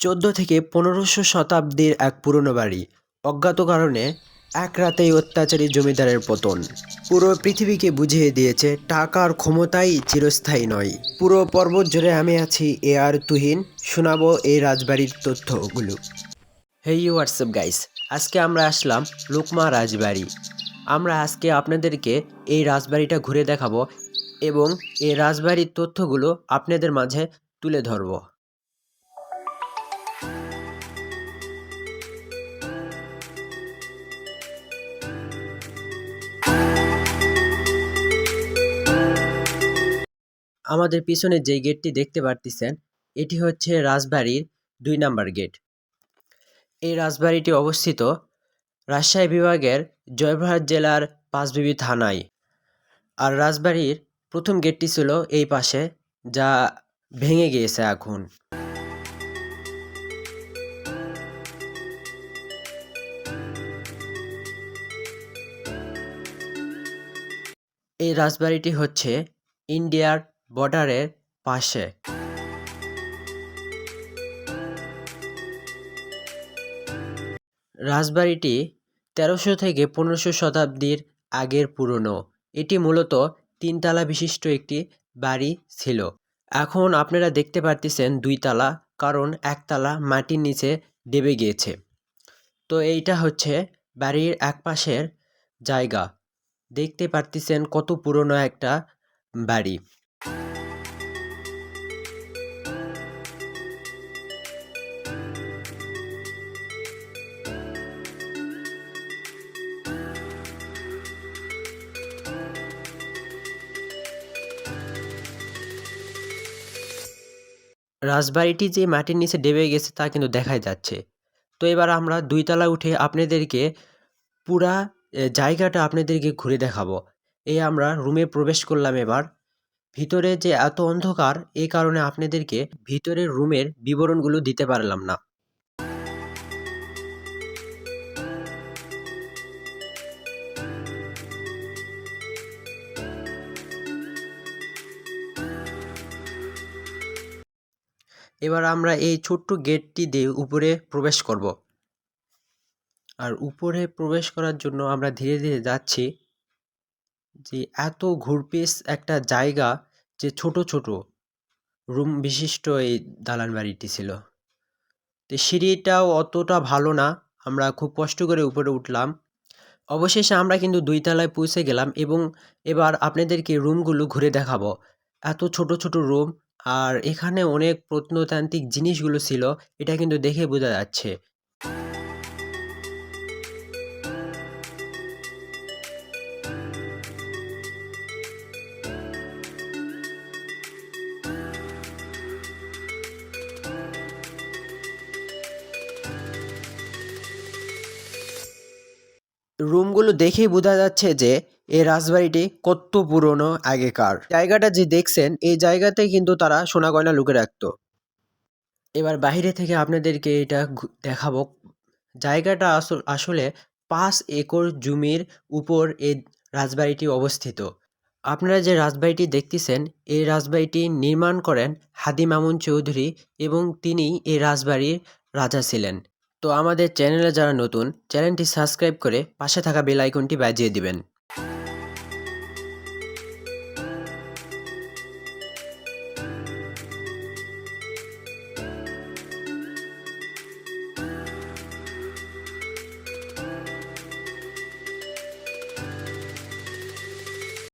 চোদ্দ থেকে পনেরোশো শতাব্দীর এক পুরনো বাড়ি। অজ্ঞাত কারণে এক রাতেই অত্যাচারী জমিদারের পতন। পুরো পৃথিবীকে বুঝিয়ে দিয়েছে, টাকার ক্ষমতাই চিরস্থায়ী নয়। পুরো পর্বত জুড়ে আমি আছি এ আর তুহিন, শোনাবো এই রাজবাড়ির তথ্যগুলো। হেই হোয়াটসঅ্যাপ গাইস আজকে আমরা আসলাম লোকমা রাজবাড়ি। আমরা আজকে আপনাদেরকে এই রাজবাড়িটা ঘুরে দেখাবো এবং এই রাজবাড়ির তথ্যগুলো আপনাদের মাঝে তুলে ধরবো। আমাদের পিছনে যে গেটটি দেখতে পারতেছেন, এটি হচ্ছে রাজবাড়ির দুই নাম্বার গেট। এই রাজবাড়িটি অবস্থিত রাজশাহী বিভাগের জয়পুরহাট জেলার পাঁচবিবি থানায়। আর রাজবাড়ির প্রথম গেটটি ছিল এই পাশে, যা ভেঙে গিয়েছে এখন। এই রাজবাড়িটি হচ্ছে ইন্ডিয়ার বর্ডারের পাশে। রাজবাড়িটি তেরোশো থেকে পনেরোশো শতাব্দীর আগের পুরনো। এটি মূলত তিনতলা বিশিষ্ট একটি বাড়ি ছিল। এখন আপনারা দেখতে পারতেছেন দুইতলা, কারণ একতলা মাটির নিচে দেবে গিয়েছে। তো এইটা হচ্ছে বাড়ির একপাশের জায়গা। দেখতে পারতেছেন কত পুরনো একটা বাড়ি। রাজবাড়িটি যে মাটির নিচে ডেবে গেছে তা কিন্তু দেখাই যাচ্ছে। তো এবার আমরা দুই তলা উঠে আপনাদেরকে পুরা জায়গাটা আপনাদেরকে ঘুরে দেখাবো। এই আমরা রুমে প্রবেশ করলাম এবার। ভিতরে যে এত অন্ধকার এই কারণে আপনাদেরকে ভিতরের রুমের বিবরণগুলো দিতে পারলাম না। এবার আমরা এই ছোট্ট গেটটি দিয়ে উপরে প্রবেশ করব। আর উপরে প্রবেশ করার জন্য আমরা ধীরে ধীরে যাচ্ছি। যে এত ঘুরপিস একটা জায়গা যে ছোট ছোট রুম বিশিষ্ট এই দালান বাড়িটি ছিল। তো সিঁড়িটাও অতটা ভালো না, আমরা খুব কষ্ট করে উপরে উঠলাম। অবশেষে আমরা কিন্তু দুই তলায় পৌঁছে গেলাম এবং এবার আপনাদেরকে রুমগুলো ঘুরে দেখাবো। এত ছোট ছোট রুম আর এখানে অনেক প্রত্নতান্ত্রিক জিনিসগুলো ছিল, এটা কিন্তু দেখে বোঝা যাচ্ছে। রুমগুলো দেখেই বোঝা যাচ্ছে যে এই রাজবাড়িটি কত পুরনো আগেকার। জায়গাটা যে দেখছেন, এই জায়গাতে কিন্তু তারা সোনা গয়না লুকে রাখতো। এবার বাইরে থেকে আপনাদেরকে এটা দেখাবো। জায়গাটা আসলে পাঁচ একর জমির উপর এই রাজবাড়িটি অবস্থিত। আপনারা যে রাজবাড়িটি দেখতেছেন এই রাজবাড়িটি নির্মাণ করেন হাদি মামুন চৌধুরী এবং তিনি এই রাজবাড়ির রাজা ছিলেন। তো আমাদের চ্যানেলে যারা নতুন চ্যানেলটি সাবস্ক্রাইব করে পাশে থাকা বেল আইকনটি বাজিয়ে দিবেন।